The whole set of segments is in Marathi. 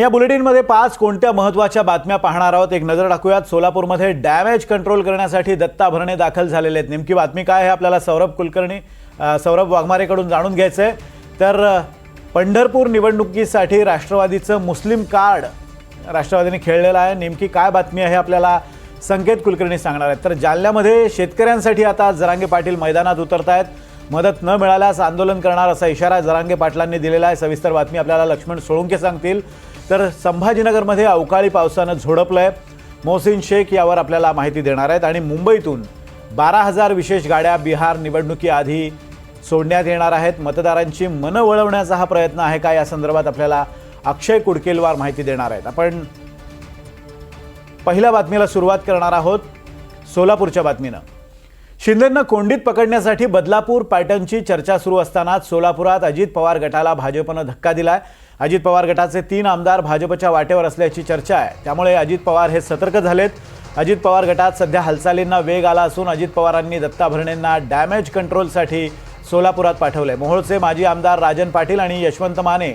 या बुलेटिनमध्ये पाच कोणत्या महत्त्वाच्या बातम्या पाहणार आहोत? एक नजर टाकूयात. सोलापूरमध्ये डॅमेज कंट्रोल करण्यासाठी दत्ता भरणे दाखल झालेले आहेत. नेमकी बातमी काय आहे आपल्याला सौरभ कुलकर्णी सौरभ वाघमारेकडून जाणून घ्यायचं आहे तर पंढरपूर निवडणुकीसाठी राष्ट्रवादीचं मुस्लिम कार्ड राष्ट्रवादीने खेळलेलं आहे. नेमकी काय बातमी आहे आपल्याला संकेत कुलकर्णी सांगणार आहेत. तर जालन्यामध्ये शेतकऱ्यांसाठी आता जरांगे पाटील मैदानात उतरत आहेत मदत न मिळाल्यास आंदोलन करणार असा इशारा जरांगे पाटलांनी दिलेला आहे. सविस्तर बातमी आपल्याला लक्ष्मण सोळुंके सांगतील. तर संभाजीनगरमध्ये अवकाळी पावसानं झोडपलं आहे मोहसिन शेख यावर आपल्याला माहिती देणार आहेत आणि मुंबईतून बारा हजार विशेष गाड्या बिहार निवडणुकीआधी सोडण्यात येणार आहेत. मतदारांची मनं वळवण्याचा हा प्रयत्न आहे का? या संदर्भात आपल्याला अक्षय कुडकेलवार माहिती देणार आहेत. आपण पहिल्या बातमीला सुरुवात करणार आहोत. सोलापूरच्या बातमीनं. शिंदेंना कोंडीत पकडण्यासाठी बदलापूर पॅटर्नची चर्चा सुरू असतानाच सोलापुरात अजित पवार गटाला भाजपनं धक्का दिलाय. अजित पवार गटाचे तीन आमदार भाजपच्या वाटेवर असल्याची चर्चा आहे. त्यामुळे अजित पवार हे सतर्क झालेत. अजित पवार गटात सध्या हालचालींना वेग आला असून अजित पवारांनी दत्ता भरणेंना डॅमेज कंट्रोलसाठी सोलापुरात पाठवलंय. मोहोळचे माजी आमदार राजन पाटील आणि यशवंत माने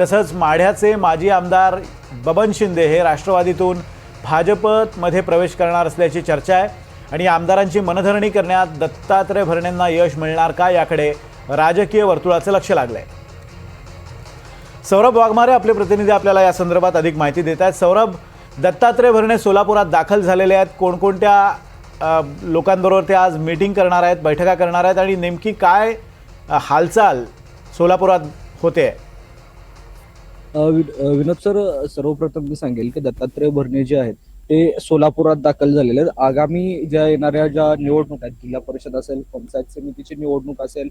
तसंच माढ्याचे माजी आमदार बबन शिंदे हे राष्ट्रवादीतून भाजपमध्ये प्रवेश करणार असल्याची चर्चा आहे. आणि आमदारांची मनधरणी करण्यात दत्तात्रय भरणेंना यश मिळणार का याकडे राजकीय वर्तुळाचं लक्ष लागलं आहे सौरभ वाघमारे आपले प्रतिनिधी आपल्याला या संदर्भात अधिक माहिती देत आहेत. सौरभ दत्तात्रय भरणे सोलापुरात दाखल झालेले आहेत. कोणकोणत्या लोकांबरोबर ते आज मीटिंग करणार आहेत बैठका करणार आहेत आणि नेमकी काय हालचाल सोलापुरात होते? वि- विनोद सर सर्वप्रथम मी सांगेल की दत्तात्रय भरणे जे आहेत ते सोलापुरात दाखल झालेले आहेत. आगामी ज्या येणाऱ्या ज्या निवडणूक आहेत जिल्हा परिषद असेल पंचायत समितीची निवडणूक असेल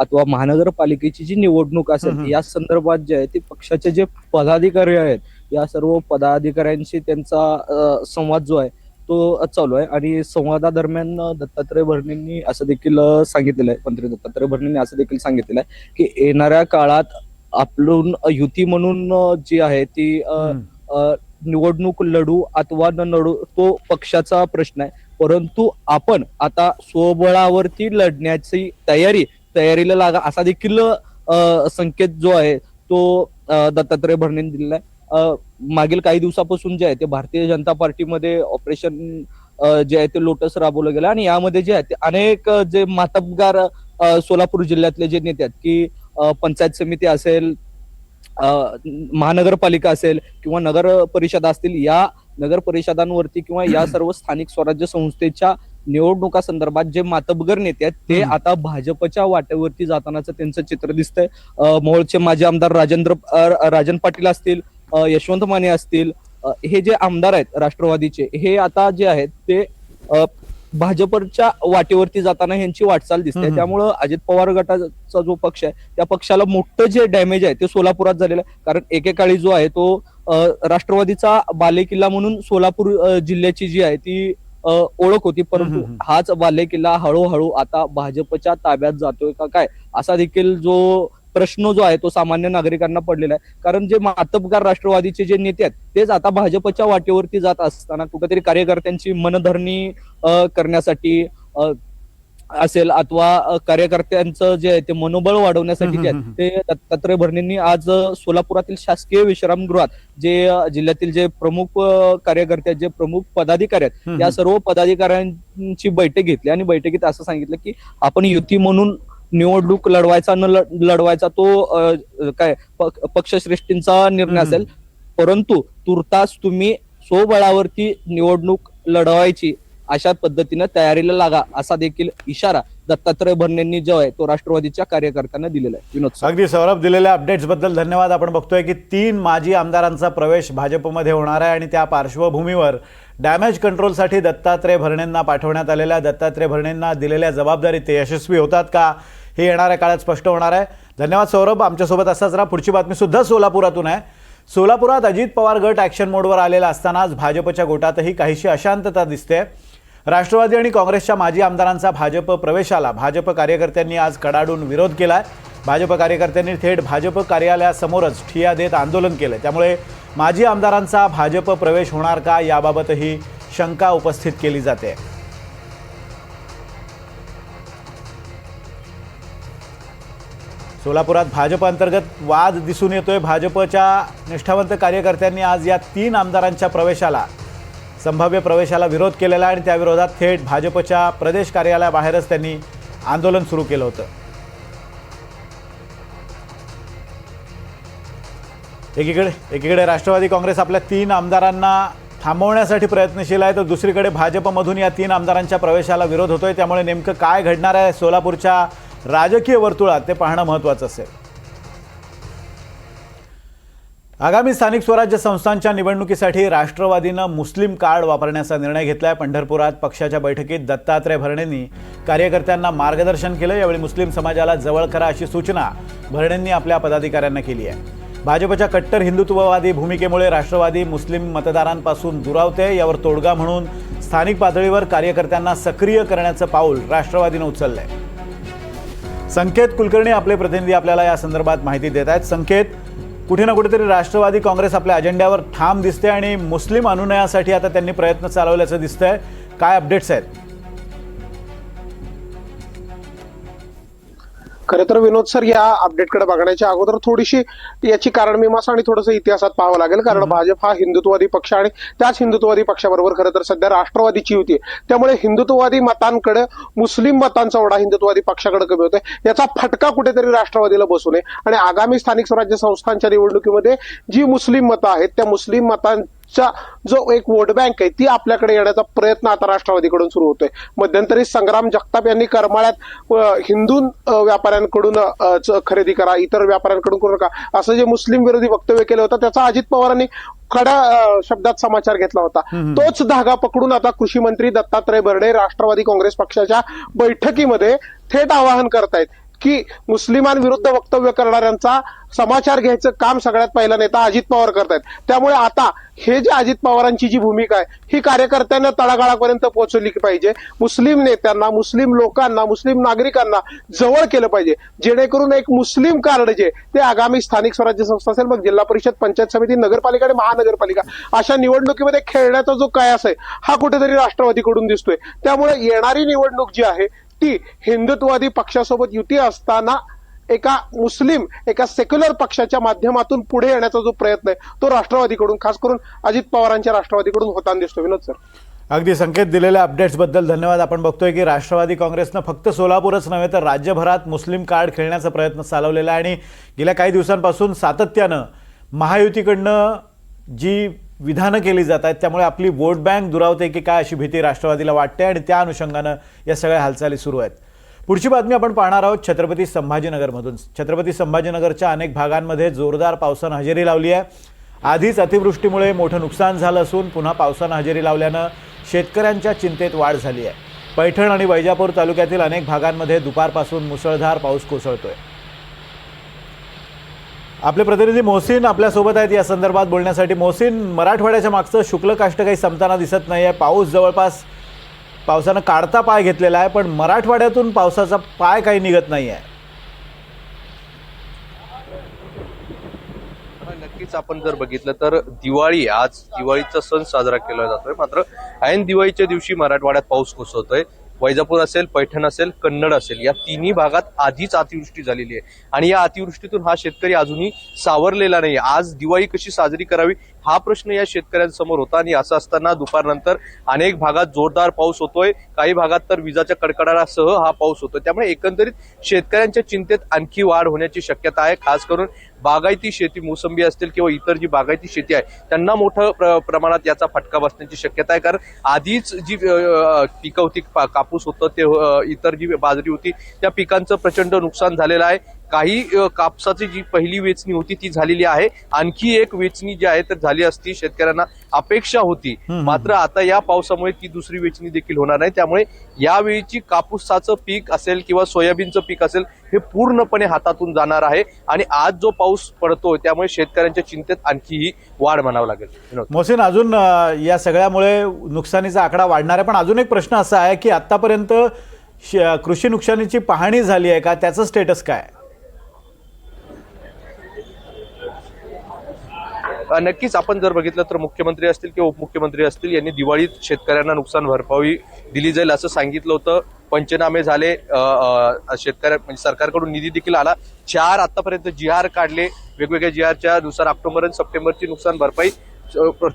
अथवा महानगरपालिकेची जी निवडणूक. असेल या संदर्भात जे आहे ते पक्षाचे जे पदाधिकारी आहेत या सर्व पदाधिकाऱ्यांशी त्यांचा संवाद जो आहे तो चालू आहे. आणि संवादादरम्यान दत्तात्रय भरणेंनी असं देखील सांगितलेलं आहे. मंत्री दत्तात्रय भरणेंनी असं देखील सांगितलेलं आहे की येणाऱ्या काळात आपलून युती म्हणून जी आहे ती निवडणूक लढू अथवा न लढू तो पक्षाचा प्रश्न आहे. परंतु आपण आता स्वबळावरती लढण्याची तयारी तयारीला लागा असा देखील संकेत जो आहे तो दत्तात्रय भरणे दिलेला आहे. मागील काही दिवसापासून जे आहे ते भारतीय जनता पार्टीमध्ये ऑपरेशन जे आहे ते लोटस राबवलं गेलं आणि यामध्ये जे आहे ते अनेक जे मातबगार सोलापूर जिल्ह्यातले जे नेते आहेत की पंचायत समिती असेल महानगरपालिका असेल किंवा नगर परिषद असतील या नगर परिषदांवरती किंवा या सर्व स्थानिक स्वराज्य संस्थेच्या निवडणुका संदर्भात जे मातबगर नेते आहेत ते. आता भाजपच्या वाटेवरती जातानाचं त्यांचं चित्र दिसतंय मोहोळचे माजी आमदार राजेंद्र राजन पाटील असतील यशवंत माने असतील हे जे आमदार आहेत राष्ट्रवादीचे हे आता जे आहेत ते भाजपच्या वाटेवरती जाताना यांची वाटचाल दिसते. त्यामुळं अजित पवार गटाचा जो पक्ष आहे त्या पक्षाला मोठं जे डॅमेज आहे ते सोलापुरात झालेलं आहे कारण एकेकाळी जो आहे तो राष्ट्रवादीचा बालेकिल्ला म्हणून सोलापूर जिल्ह्याची जी आहे ती ओळख होती परंतु. हाच बालेकिल्ला हळूहळू आता भाजपच्या ताब्यात जातोय का काय असा देखील जो प्रश्न जो आहे तो सामान्य नागरिकांना पडलेला आहे. कारण जे मातबगार राष्ट्रवादीचे जे नेते आहेत तेच आता भाजपच्या वाटेवरती जात असताना कुठेतरी कार्यकर्त्यांची मनधरणी करण्यासाठी असेल अथवा कार्यकर्त्यांचं जे आहे ते मनोबळ वाढवण्यासाठी जे ते दत्तात्रय भरणेंनी आज सोलापुरातील शासकीय विश्रामगृहात जे जिल्ह्यातील जे प्रमुख कार्यकर्ते आहेत जे प्रमुख पदाधिकारी आहेत हम्म. या सर्व पदाधिकाऱ्यांची बैठक घेतली. आणि बैठकीत असं सांगितलं की आपण युती म्हणून निवडणूक लढवायचा न लढ- लढवायचा तो काय पक- पक्षश्रेष्ठींचा निर्णय. असेल परंतु तुर्तास तुम्ही स्वबळावरती निवडणूक लढवायची अशा पद्धतीनं तयारीला लागा असा देखील इशारा दत्तात्रय भरणेंनी जो आहे तो राष्ट्रवादीच्या कार्यकर्त्यांना दिलेला आहे विनोद. अगदी सौरभ दिलेल्या अपडेट्सबद्दल धन्यवाद आपण बघतोय की तीन माजी आमदारांचा प्रवेश भाजपमध्ये होणार आहे आणि त्या पार्श्वभूमीवर डॅमेज कंट्रोलसाठी दत्तात्रय भरणेंना पाठवण्यात आलेल्या दत्तात्रय भरणेंना दिलेल्या जबाबदारीत ते यशस्वी होतात का हे येणाऱ्या काळात स्पष्ट होणार आहे. धन्यवाद सौरभ आमच्यासोबत असाच राहा. पुढची बातमीसुद्धा सोलापुरातून आहे. सोलापुरात अजित पवार गट ॲक्शन मोडवर आलेला असतानाच भाजपच्या गोटातही काहीशी अशांतता दिसते राष्ट्रवादी आणि काँग्रेसच्या माजी आमदारांचा भाजप प्रवेशाला. भाजप कार्यकर्त्यांनी आज कडाडून विरोध केला आहे भाजप कार्यकर्त्यांनी थेट भाजप कार्यालयासमोरच ठिया देत आंदोलन केलं त्यामुळे माजी आमदारांचा भाजप प्रवेश होणार का याबाबतही शंका उपस्थित केली जाते. सोलापुरात भाजप अंतर्गत वाद दिसून येतोय. भाजपच्या निष्ठावंत कार्यकर्त्यांनी आज या तीन आमदारांच्या प्रवेशाला संभाव्य प्रवेशाला विरोध केलेला आहे आणि त्या विरोधात थेट भाजपच्या प्रदेश कार्यालयाबाहेरच त्यांनी आंदोलन सुरू केलं होतं. एकीकडे एकीकडे राष्ट्रवादी काँग्रेस आपल्या तीन आमदारांना थांबवण्यासाठी प्रयत्नशील आहे तर दुसरीकडे भाजपमधून या तीन आमदारांच्या प्रवेशाला विरोध होतोय. त्यामुळे नेमकं काय घडणार आहे? सोलापूरच्या राजकीय वर्तुळात ते पाहणं महत्त्वाचं असेल. आगामी स्थानिक स्वराज्य संस्थांच्या निवडणुकीसाठी राष्ट्रवादीनं मुस्लिम कार्ड वापरण्याचा निर्णय घेतलाय. पंढरपुरात पक्षाच्या बैठकीत दत्तात्रय भरणेंनी कार्यकर्त्यांना मार्गदर्शन केलं. यावेळी मुस्लिम समाजाला जवळ करा अशी सूचना भरणेंनी आपल्या पदाधिकाऱ्यांना केली आहे. भाजपच्या कट्टर हिंदुत्ववादी भूमिकेमुळे राष्ट्रवादी मुस्लिम मतदारांपासून दुरावते. यावर तोडगा म्हणून स्थानिक पातळीवर कार्यकर्त्यांना सक्रिय करण्याचं पाऊल राष्ट्रवादीनं उचललं आहे संकेत कुलकर्णी आपले प्रतिनिधी आपल्याला या संदर्भात माहिती देत आहेत. संकेत कुठे ना कुठेतरी राष्ट्रवादी काँग्रेस आपल्या अजेंड्यावर ठाम दिसते आणि मुस्लिम अनुनयासाठी आता त्यांनी प्रयत्न चालवल्याचं दिसतंय. काय अपडेट्स आहेत? खरं तर विनोद सर या अपडेटकडे बघण्याच्या अगोदर थोडीशी याची कारण मीमांसा आणि थोडंसं इतिहासात पाहावं लागेल. कारण भाजप हा हिंदुत्ववादी पक्ष आणि त्याच हिंदुत्ववादी पक्षाबरोबर खरं तर सध्या राष्ट्रवादीची आहे. त्यामुळे हिंदुत्ववादी मतांकडे मुस्लिम मतांचा ओढा हिंदुत्ववादी पक्षाकडे कमी होतोय. याचा फटका कुठेतरी राष्ट्रवादीला बसू नये. आणि आगामी स्थानिक स्वराज्य संस्थांच्या निवडणुकीमध्ये जी मुस्लिम मतं आहेत त्या मुस्लिम मतां चा जो एक वोट बँक आहे ती आपल्याकडे येण्याचा प्रयत्न आता राष्ट्रवादीकडून सुरू होतोय. मध्यंतरी संग्राम जगताप यांनी करमाळ्यात हिंदू व्यापाऱ्यांकडून खरेदी करा इतर व्यापाऱ्यांकडून करू नका. असं जे मुस्लिम विरोधी वक्तव्य केलं होतं त्याचा अजित पवारांनी खड्या शब्दात समाचार घेतला होता. तोच धागा पकडून आता कृषी मंत्री दत्तात्रय भरणे राष्ट्रवादी काँग्रेस पक्षाच्या बैठकीमध्ये थेट आवाहन करतायत. की मुस्लिमांविरुद्ध वक्तव्य करणाऱ्यांचा समाचार घ्यायचं काम सगळ्यात पहिला नेता अजित पवार करतायत त्यामुळे आता हे जे अजित पवारांची जी भूमिका आहे ही कार्यकर्त्यांना तळागाळापर्यंत पोहोचवली पाहिजे. मुस्लिम नेत्यांना मुस्लिम लोकांना मुस्लिम नागरिकांना जवळ केलं पाहिजे. जेणेकरून एक मुस्लिम कार्ड जे ते आगामी स्थानिक स्वराज्य संस्था असेल मग जिल्हा परिषद पंचायत समिती नगरपालिका आणि महानगरपालिका अशा निवडणुकीमध्ये खेळण्याचा जो कयास आहे हा कुठेतरी राष्ट्रवादीकडून दिसतोय. त्यामुळे येणारी निवडणूक जी आहे ती हिंदुत्ववादी पक्षासोबत युती असताना एका मुस्लिम एका सेक्युलर पक्षाच्या माध्यमातून पुढे येण्याचा जो प्रयत्न आहे तो राष्ट्रवादीकडून खास करून अजित पवारांच्या राष्ट्रवादीकडून होताना दिसतो विनोद सर. अगदी संकेत दिलेल्या अपडेट्सबद्दल धन्यवाद. आपण बघतोय की राष्ट्रवादी काँग्रेसनं फक्त सोलापूरच नव्हे तर राज्यभरात मुस्लिम कार्ड खेळण्याचा प्रयत्न चालवलेला आहे. आणि गेल्या काही दिवसांपासून सातत्यानं महायुतीकडनं जी विधानं केली जात आहेत. त्यामुळे आपली वोट बँक दुरावते की काय अशी भीती राष्ट्रवादीला वाटते आणि त्या अनुषंगानं या सगळ्या हालचाली सुरू आहेत. पुढची बातमी आपण पाहणार आहोत छत्रपती संभाजीनगरमधून. छत्रपती संभाजीनगरच्या अनेक भागांमध्ये जोरदार पावसानं हजेरी लावली आहे. आधीच अतिवृष्टीमुळे मोठं नुकसान झालं असून पुन्हा पावसानं हजेरी लावल्यानं शेतकऱ्यांच्या चिंतेत वाढ झाली आहे. पैठण आणि वैजापूर तालुक्यातील अनेक भागांमध्ये दुपारपासून मुसळधार पाऊस कोसळतोय. आपले प्रतिनिधी मोहसिन आपल्यासोबत आहेत. या संदर्भात बोलण्यासाठी मोहसिन मराठवाड्याच्या मागचं शुक्ल काष्ट काही संपताना दिसत नाही आहे पाऊस जवळपास पावसानं काढता पाय घेतलेला आहे पण मराठवाड्यातून पावसाचा पाय काही निघत नाही आहे नक्कीच आपण जर बघितलं तर दिवाळी आज दिवाळीचा सण साजरा केला जातोय. मात्र ऐन दिवाळीच्या दिवशी मराठवाड्यात पाऊस कोसळतोय. वैजापूर असेल पैठण असेल कन्नड असेल या तिन्ही भागात आधीच अतिवृष्टी झालेली आहे. आणि या अतिवृष्टीतून हा शेतकरी अजूनही सावरलेला नाही. आज दिवाळी कशी साजरी करावी हा प्रश्न या शेतकऱ्यांसमोर होता आणि असं असताना दुपारनंतर अनेक भागात जोरदार पाऊस होतोय. काही भागात तर विजाच्या कडकडाटासह हा पाऊस होतोय. त्यामुळे एकंदरीत शेतकऱ्यांच्या चिंतेत आणखी वाढ होण्याची शक्यता आहे. खास करून बागायती शेती मोसंबी असतील किंवा इतर जी बागायती शेती आहे त्यांना मोठं प्र- प्रमाणात याचा फटका बसण्याची शक्यता आहे. कारण आधीच जी पिकं होती कापूस होतं ते इतर जी बाजरी होती त्या पिकांचं प्रचंड नुकसान झालेलं आहे. काही कापसाची जी पहिली वेचणी होती ती झालेली आहे. आणखी एक वेचणी जी आहे तर झाली असती शेतकऱ्यांना अपेक्षा होती. मात्र आता या पावसामुळे ती दुसरी वेचणी देखील होणार नाही. त्यामुळे यावेळीची कापूसाचं पीक असेल किंवा सोयाबीनचं पीक असेल हे पूर्णपणे हातातून जाणार आहे. आणि आज जो पाऊस पडतोय त्यामुळे शेतकऱ्यांच्या चिंतेत आणखीही वाढ म्हणावं लागेल. मोहसिन अजून या सगळ्यामुळे नुकसानीचा आकडा वाढणार आहे पण अजून एक प्रश्न असा आहे की आतापर्यंत कृषी नुकसानीची पाहणी झाली आहे का? त्याचं स्टेटस काय? नक्कीच आपण जर बघितलं तर मुख्यमंत्री असतील किंवा उपमुख्यमंत्री असतील यांनी दिवाळीत शेतकऱ्यांना नुकसान भरपाई दिली जाईल असं सांगितलं होतं. पंचनामे झाले. शेतकऱ्या म्हणजे सरकारकडून निधी देखील आला. चार आतापर्यंत जी आर काढले. वेगवेगळ्या जी आरच्या नुसार ऑक्टोबर आणि सप्टेंबरची नुकसान भरपाई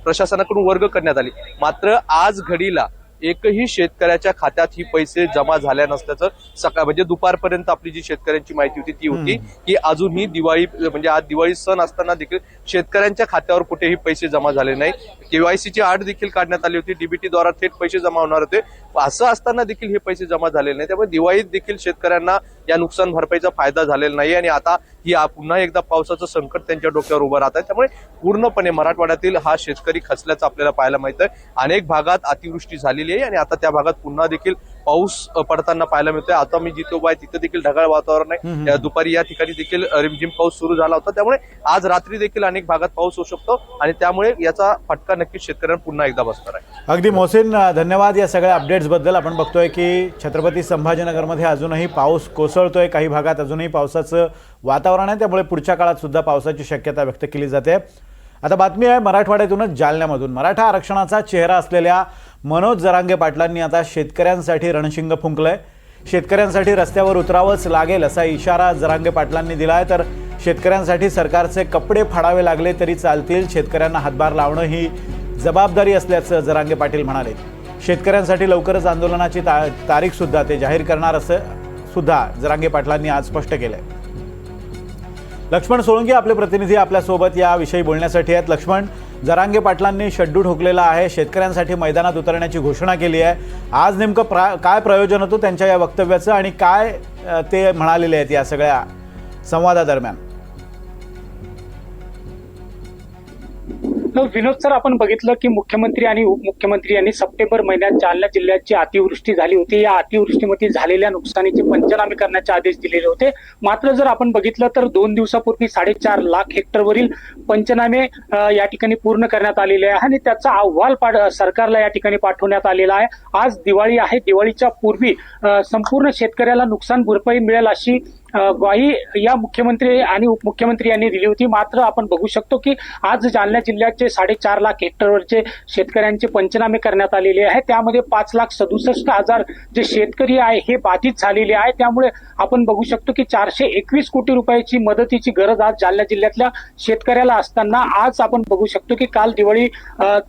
प्रशासनाकडून वर्ग करण्यात आली. मात्र आज घडीला एकही शेतकऱ्याच्या खात्यात ही पैसे जमा झाल्या नसल्याचं सकाळ म्हणजे दुपारपर्यंत आपली जी शेतकऱ्यांची माहिती होती ती होती की अजूनही दिवाळी म्हणजे आज दिवाळी सण असताना देखील शेतकऱ्यांच्या खात्यावर कुठेही पैसे जमा झाले नाही. केवायसीची आठ देखील काढण्यात आली होती. डीबीटी द्वारा थेट पैसे जमा होणार होते. असं असताना देखील हे पैसे जमा झालेले नाही. त्यामुळे दिवाळीत देखील शेतकऱ्यांना या नुकसान भरपाईचा फायदा झालेला नाही आणि आता ही पुन्हा एकदा पावसाचं संकट त्यांच्या डोक्यावर उभं राहत आहे त्यामुळे पूर्णपणे मराठवाड्यातील हा शेतकरी खचल्याचं आपल्याला पाहायला मिळत आहे अनेक भागात अतिवृष्टी झालेली आहे आणि आता त्या भागात पुन्हा देखील पाऊस पडताना पाहायला मिळतोय. आता मी जिथे उभा आहे तिथे देखील ढगाळ वातावरण आहे. दुपारी या ठिकाणी देखील रिमझिम पाऊस सुरू झाला होता. त्यामुळे आज रात्री देखील अनेक भागात पाऊस होऊ शकतो आणि त्यामुळे याचा फटका नक्कीच शेतकऱ्यांना पुन्हा एकदा बसणार आहे. अगदी मोहसिन धन्यवाद या सगळ्या अपडेट्सबद्दल आपण बघतोय की छत्रपती संभाजीनगरमध्ये अजूनही पाऊस कोसळतोय. काही भागात अजूनही पावसाचं वातावरण आहे. त्यामुळे पुढच्या काळात सुद्धा पावसाची शक्यता व्यक्त केली जाते. आता बातमी आहे मराठवाड्यातूनच जालन्यामधून. मराठा आरक्षणाचा चेहरा असलेल्या मनोज जरांगे पाटलांनी आता शेतकऱ्यांसाठी रणशिंग फुंकलंय. शेतकऱ्यांसाठी रस्त्यावर उतरावंच लागेल असा इशारा जरांगे पाटलांनी दिला आहे तर शेतकऱ्यांसाठी सरकारचे कपडे फाडावे लागले तरी चालतील. शेतकऱ्यांना हातभार लावणं ही जबाबदारी असल्याचं जरांगे पाटील म्हणाले. शेतकऱ्यांसाठी लवकरच आंदोलनाची ता तारीखसुद्धा ते जाहीर करणार असं सुद्धा जरांगे पाटलांनी आज स्पष्ट केलंय. लक्ष्मण सोळंकी आपले प्रतिनिधी आपल्यासोबत याविषयी बोलण्यासाठी आहेत. लक्ष्मण जरांगे पाटलांनी शड्डू ठोकलेला आहे. शेतकऱ्यांसाठी मैदानात उतरण्याची घोषणा केली आहे. आज नेमकं प्रा काय प्रयोजन होतं त्यांच्या या वक्तव्याचं आणि काय ते म्हणालेले आहेत या सगळ्या संवादादरम्यान? विनोद सर आपण बघितलं की मुख्यमंत्री आणि उपमुख्यमंत्री यांनी सप्टेंबर महिन्यात जालना जिल्ह्यात जी अतिवृष्टी झाली होती. या अतिवृष्टीमध्ये झालेल्या नुकसानीचे पंचनामे करण्याचे आदेश दिलेले होते. मात्र जर आपण बघितलं तर दोन दिवसापूर्वी साडेचार लाख हेक्टरवरील पंचनामे या ठिकाणी पूर्ण करण्यात आलेले आहे आणि त्याचा अहवाल सरकारला या ठिकाणी पाठवण्यात आलेला आहे. आज दिवाळी आहे. दिवाळीच्या पूर्वी संपूर्ण शेतकऱ्याला नुकसान भरपाई मिळेल अशी ग्वाही या मुख्यमंत्री आणि उपमुख्यमंत्री यांनी दिली होती. मात्र आपण बघू शकतो की आज जालना जिल्ह्याचे साडेचार लाख हेक्टरवरचे शेतकऱ्यांचे पंचनामे करण्यात आलेले आहे. त्यामध्ये पाच लाख सदुसष्ट हजार जे शेतकरी आहे हे बाधित झालेले आहे. त्यामुळे आपण बघू शकतो की चारशे एकवीस कोटी रुपयाची मदतीची गरज आज जालना जिल्ह्यातल्या शेतकऱ्याला असताना आज आपण बघू शकतो की काल दिवाळी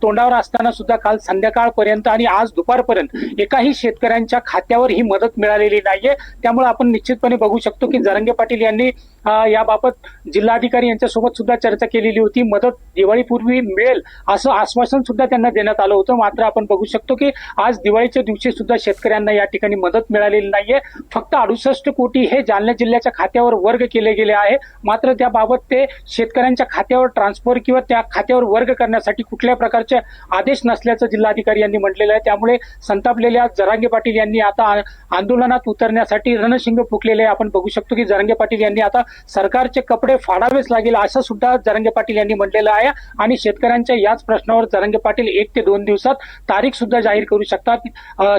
तोंडावर असताना सुद्धा काल संध्याकाळपर्यंत आणि आज दुपारपर्यंत एकाही शेतकऱ्यांच्या खात्यावर ही मदत मिळालेली नाहीये. त्यामुळे आपण निश्चितपणे बघू शकतो की जरंगे पाटील यांनी याबाबत जिल्हाधिकारी यांच्यासोबत सुद्धा चर्चा केलेली होती. मदत दिवाळीपूर्वी मिळेल असं आश्वासन सुद्धा त्यांना देण्यात आलं होतं. मात्र आपण बघू शकतो की आज दिवाळीच्या दिवशी सुद्धा शेतकऱ्यांना या ठिकाणी मदत मिळालेली नाहीये. फक्त अडुसष्ट कोटी हे जालना जिल्ह्याच्या खात्यावर वर्ग केले गेले आहे. मात्र त्याबाबत ते शेतकऱ्यांच्या खात्यावर ट्रान्सफर किंवा त्या खात्यावर वर्ग करण्यासाठी कुठल्या प्रकारचे आदेश नसल्याचं जिल्हाधिकारी यांनी म्हटलेलं आहे. त्यामुळे संतापलेल्या जरांगे पाटील यांनी आता आंदोलनात उतरण्यासाठी रणशिंग फुकलेले आहे. आपण बघू शकतो की जरांगे पाटील यांनी आता सरकारचे कपडे फाडावेच लागेल असं सुद्धा जरंगे पाटील यांनी म्हटलेलं आहे. आणि शेतकऱ्यांच्या याच प्रश्नावर जरंगे पाटील एक ते दोन दिवसात तारीख सुद्धा जाहीर करू शकतात.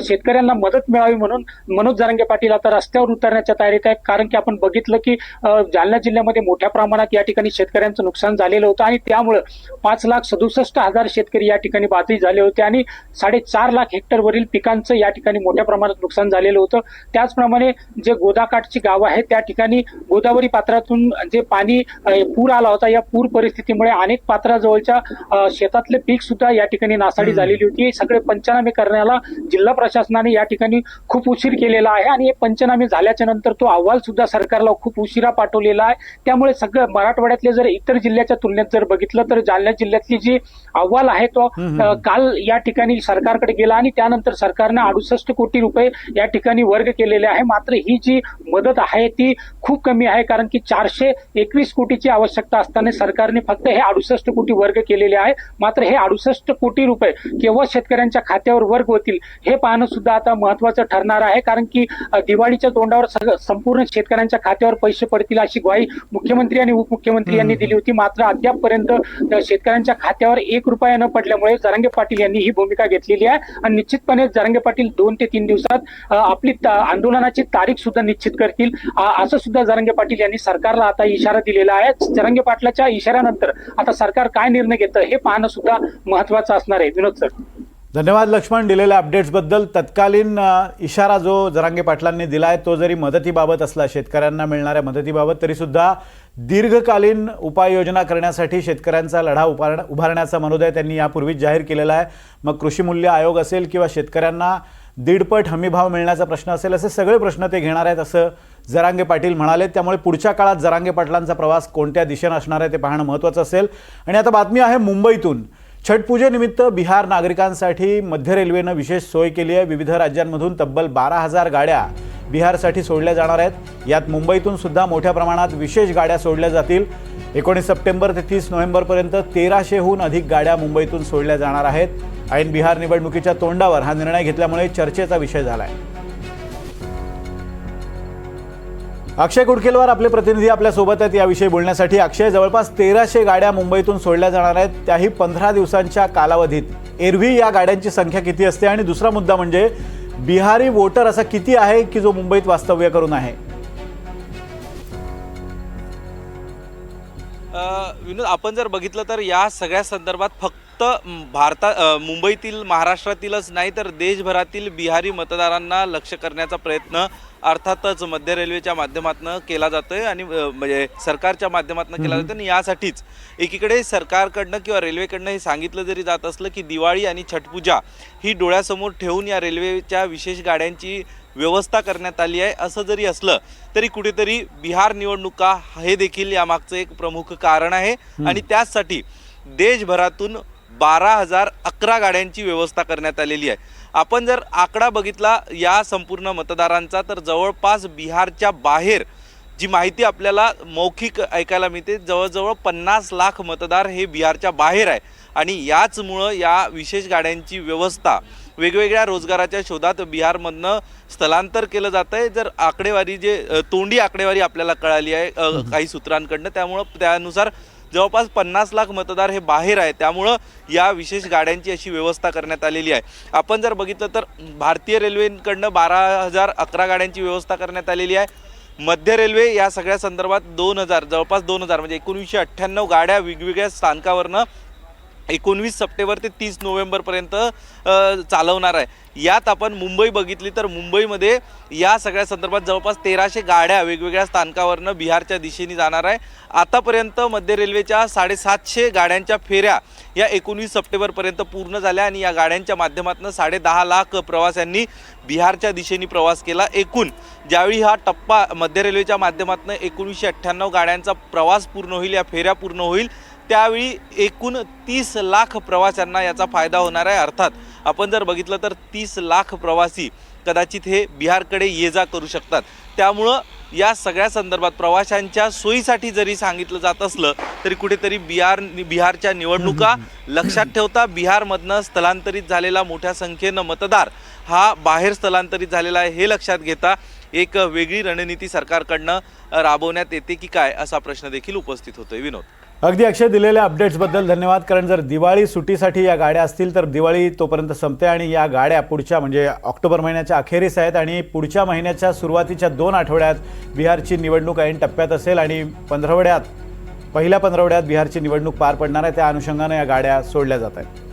शेतकऱ्यांना मदत मिळावी म्हणून मनोज जरंगे पाटील आता रस्त्यावर उतरण्याच्या तयारीत आहेत. कारण की आपण बघितलं की जालना जिल्ह्यामध्ये मोठ्या प्रमाणात या ठिकाणी शेतकऱ्यांचं नुकसान झालेलं होतं. आणि त्यामुळं पाच लाख सदुसष्ट हजार शेतकरी या ठिकाणी बाधित झाले होते. आणि साडेचार लाख हेक्टरवरील पिकांचं या ठिकाणी मोठ्या प्रमाणात नुकसान झालेलं होतं. त्याचप्रमाणे जे गोदाकाठची गावं आहेत त्या ठिकाणी गोदावरी पात्रातून जे पाणी पूर आला होता या पूर परिस्थितीमुळे अनेक पात्राजवळच्या शेतातले पीक सुद्धा या ठिकाणी नासाडी झालेली होती. सगळे पंचनामे करण्याला जिल्हा प्रशासनाने या ठिकाणी खूप उशीर केलेला आहे आणि हे पंचनामे झाल्याच्यानंतर तो अहवाल सुद्धा सरकारला खूप उशिरा पाठवलेला आहे. त्यामुळे सगळं मराठवाड्यातले जर इतर जिल्ह्याच्या तुलनेत जर बघितलं तर जालना जिल्ह्यातली जी अहवाल आहे तो काल या ठिकाणी सरकारकडे गेला आणि त्यानंतर सरकारने अडुसष्ट कोटी रुपये या ठिकाणी वर्ग केलेले आहे. मात्र ही जी मदत आहे ती खूप कमी आहे कारण की चारशे एकवीस कोटीची आवश्यकता असताना सरकारने फक्त हे अडुसष्ट कोटी वर्ग केलेले आहे. मात्र हे अडुसष्ट कोटी रुपये केव्हा शेतकऱ्यांच्या खात्यावर वर्ग होतील हे पाहणं सुद्धा आता महत्वाचं ठरणार आहे. कारण की दिवाळीच्या तोंडावर संपूर्ण शेतकऱ्यांच्या खात्यावर पैसे पडतील अशी ग्वाही मुख्यमंत्री आणि उपमुख्यमंत्री यांनी दिली होती. मात्र अद्यापपर्यंत शेतकऱ्यांच्या खात्यावर एक रुपया न पडल्यामुळे जरांगे पाटील यांनी ही भूमिका घेतलेली आहे. आणि निश्चितपणे जरांगे पाटील दोन ते तीन दिवसात आपली आंदोलनाची तारीख सुद्धा निश्चित करतील. असं सुद्धा जरांगे पाटील यांनी सरकारला आता इशारा दिलेला आहे. चरंगे पाटलाच्या इशाऱ्यानंतर आता सरकार काय निर्णय घेतं हे पाहणं सुद्धा महत्वाचं असणार आहे. विनोद सर. धन्यवाद लक्ष्मण दिलेल्या अपडेट्सबद्दल तत्कालीन इशारा जो जरांगे पाटलांनी दिला आहे तो जरी मदतीबाबत असला शेतकऱ्यांना मिळणाऱ्या मदतीबाबत तरीसुद्धा दीर्घकालीन उपाययोजना करण्यासाठी शेतकऱ्यांचा लढा उभार उभारण्याचा मनोदय त्यांनी यापूर्वीच जाहीर केलेला आहे. मग कृषी मूल्य आयोग असेल किंवा शेतकऱ्यांना दीडपट हमीभाव मिळण्याचा प्रश्न असेल असे सगळे प्रश्न ते घेणार आहेत असं जरांगे पाटील म्हणाले त्यामुळे पुढच्या काळात जरांगे पाटलांचा प्रवास कोणत्या दिशेनं असणार आहे ते पाहणं महत्त्वाचं असेल. आणि आता बातमी आहे मुंबईतून. छठपूजेनिमित्त बिहार नागरिकांसाठी मध्य रेल्वेनं विशेष सोय केली आहे. विविध राज्यांमधून तब्बल बारा हजार गाड्या बिहारसाठी सोडल्या जाणार आहेत. यात मुंबईतून सुद्धा मोठ्या प्रमाणात विशेष गाड्या सोडल्या जातील. एकोणीस सप्टेंबर ते तीस नोव्हेंबरपर्यंत तेराशेहून अधिक गाड्या मुंबईतून सोडल्या जाणार आहेत. ऐन बिहार निवडणुकीच्या तोंडावर हा निर्णय घेतल्यामुळे चर्चेचा विषय झाला आहे अक्षय कुडकेलवार आपले प्रतिनिधी आपल्यासोबत आहेत याविषयी बोलण्यासाठी. अक्षय जवळपास तेराशे गाड्या मुंबईतून सोडल्या जाणार आहेत. त्याही पंधरा दिवसांच्या कालावधीत. एरवी या गाड्यांची संख्या किती असते? आणि दुसरा मुद्दा म्हणजे बिहारी वोटर असा किती आहे की जो मुंबईत वास्तव्य करून आहे? विनोद आपण जर बघितलं तर या सगळ्या संदर्भात फक्त म, भारता मुंबईतील महाराष्ट्रातीलच नाही तर देशभरातील बिहारी मतदारांना लक्ष करण्याचा प्रयत्न अर्थातच मध्य रेल्वेच्या माध्यमातून केला जातोय आणि अ, म्हणजे सरकारच्या माध्यमातून केला जातोय. आणि यासाठीच एकीकडे सरकारकडनं किंवा रेल्वेकडनं हे सांगितलं जरी जात असलं की दिवाळी आणि छठपूजा ही डोळ्यासमोर ठेवून या रेल्वेच्या विशेष गाड्यांची व्यवस्था करण्यात आली आहे. असं जरी असलं तरी कुठेतरी बिहार निवडणुका हे देखील यामागचं एक प्रमुख कारण आहे. आणि त्याचसाठी देशभरातून बारा हजार अकरा गाड्यांची व्यवस्था करण्यात आलेली आहे. आपण जर आकडा बघितला या संपूर्ण मतदारांचा तर जवळपास बिहारच्या बाहेर जी माहिती आपल्याला मौखिक ऐकायला मिळते जवळजवळ पन्नास लाख मतदार हे बिहारच्या बाहेर आहे. आणि याचमुळं या विशेष गाड्यांची व्यवस्था वेगवेगळ्या रोजगाराच्या शोधात बिहारमधनं स्थलांतर केलं जातं आहे जर आकडेवारी जे तोंडी आकडेवारी आपल्याला कळाली आहे काही सूत्रांकडनं त्यामुळं त्यानुसार जवळपास पन्नास लाख मतदार हे बाहेर आहे त्यामुळं या विशेष गाड्यांची अशी व्यवस्था करण्यात आलेली आहे. आपण जर बघितलं तर भारतीय रेल्वेकडनं बारा हजार अकरा गाड्यांची व्यवस्था करण्यात आलेली आहे. मध्य रेल्वे या सगळ्या संदर्भात दोन हजार जवळपास दोन हजार म्हणजे एकोणीसशे अठ्ठ्याण्णव गाड्या वेगवेगळ्या स्थानकावरनं एकोणवीस सप्टेंबर ते तीस नोव्हेंबरपर्यंत चालवणार आहे. यात आपण मुंबई बघितली तर मुंबईमध्ये या सगळ्या संदर्भात जवळपास तेराशे गाड्या वेगवेगळ्या स्थानकावरनं बिहारच्या दिशेने जाणार आहे. आतापर्यंत मध्य रेल्वेच्या साडेसातशे गाड्यांच्या फेऱ्या या एकोणवीस सप्टेंबरपर्यंत पूर्ण झाल्या आणि या गाड्यांच्या माध्यमातून साडे दहा लाख प्रवाशांनी बिहारच्या दिशेने प्रवास केला. एकूण ज्यावेळी हा टप्पा मध्य रेल्वेच्या माध्यमातून एकोणीसशे अठ्ठ्याण्णव गाड्यांचा प्रवास पूर्ण होईल या फेऱ्या पूर्ण होईल त्यावेळी एकूण तीस लाख प्रवाशांना याचा फायदा होणार आहे. अर्थात आपण जर बघितलं तर तीस लाख प्रवासी कदाचित हे बिहारकडे ये जा करू शकतात. त्यामुळं या सगळ्या संदर्भात प्रवाशांच्या सोयीसाठी जरी सांगितलं जात असलं तरी कुठेतरी बिहार बिहारच्या निवडणुका लक्षात ठेवता बिहारमधनं स्थलांतरित झालेला मोठ्या संख्येनं मतदार हा बाहेर स्थलांतरित झालेला आहे हे लक्षात घेता एक वेगळी रणनीती सरकारकडनं राबवण्यात येते की काय असा प्रश्न देखील उपस्थित होतोय. विनोद. अगदी अक्षय दिलेल्या अपडेट्सबद्दल धन्यवाद. कारण जर दिवाळी सुट्टीसाठी या गाड्या असतील तर दिवाळी तोपर्यंत संपते आणि या गाड्या पुढच्या म्हणजे ऑक्टोबर महिन्याच्या अखेरीस आहेत आणि पुढच्या महिन्याच्या सुरुवातीच्या दोन आठवड्यात बिहारची निवडणूक ऐन टप्प्यात असेल आणि पंधरवड्यात पहिल्या पंधरवड्यात बिहारची निवडणूक पार पडणार आहे. त्या अनुषंगाने या गाड्या सोडल्या जात आहेत.